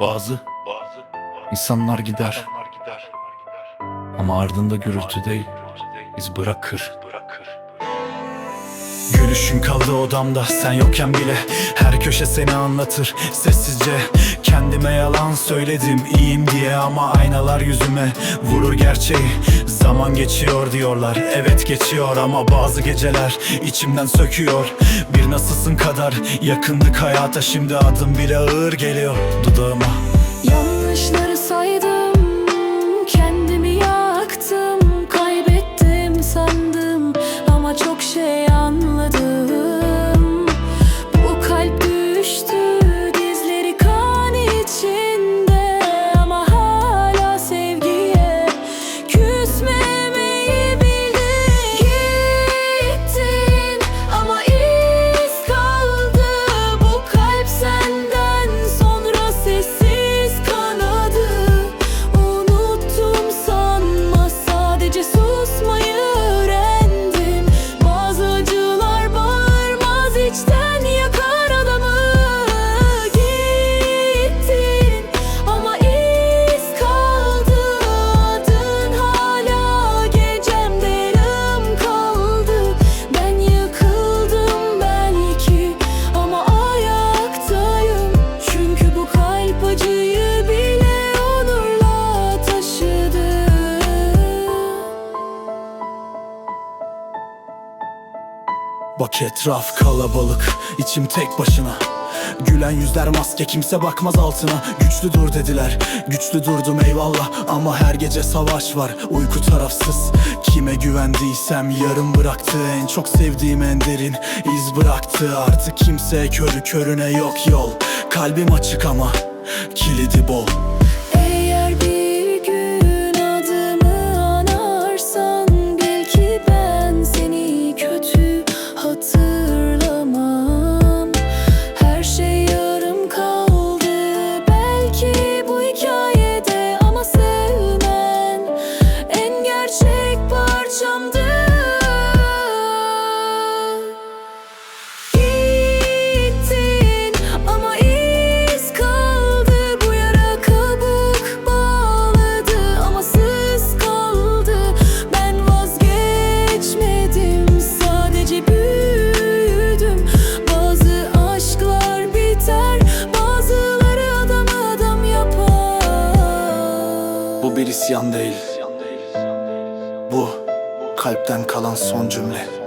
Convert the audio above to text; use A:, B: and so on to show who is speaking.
A: Bazı insanlar gider ama ardında gürültü değil iz bırakır. Gülüşün kaldı odamda sen yokken bile. Her köşe seni anlatır sessizce. Kendime yalan söyledim iyiyim diye Ama aynalar yüzüme vurur gerçeği. Zaman geçiyor diyorlar evet geçiyor Ama bazı geceler içimden söküyor. Bir nasılsın kadar yakındık hayata Şimdi adım bile ağır geliyor dudağıma.
B: Yanlışları saydım,
A: Bak etraf kalabalık içim tek başına. Gülen yüzler maske kimse bakmaz altına. Güçlü dur dediler güçlü durdum eyvallah. Ama her gece savaş var uyku tarafsız. Kime güvendiysem yarım bıraktı En çok sevdiğim en derin iz bıraktı. Artık kimseye körü körüne yok yol. Kalbim açık ama kilidi bol bir isyan değil. Bu kalpten kalan son cümle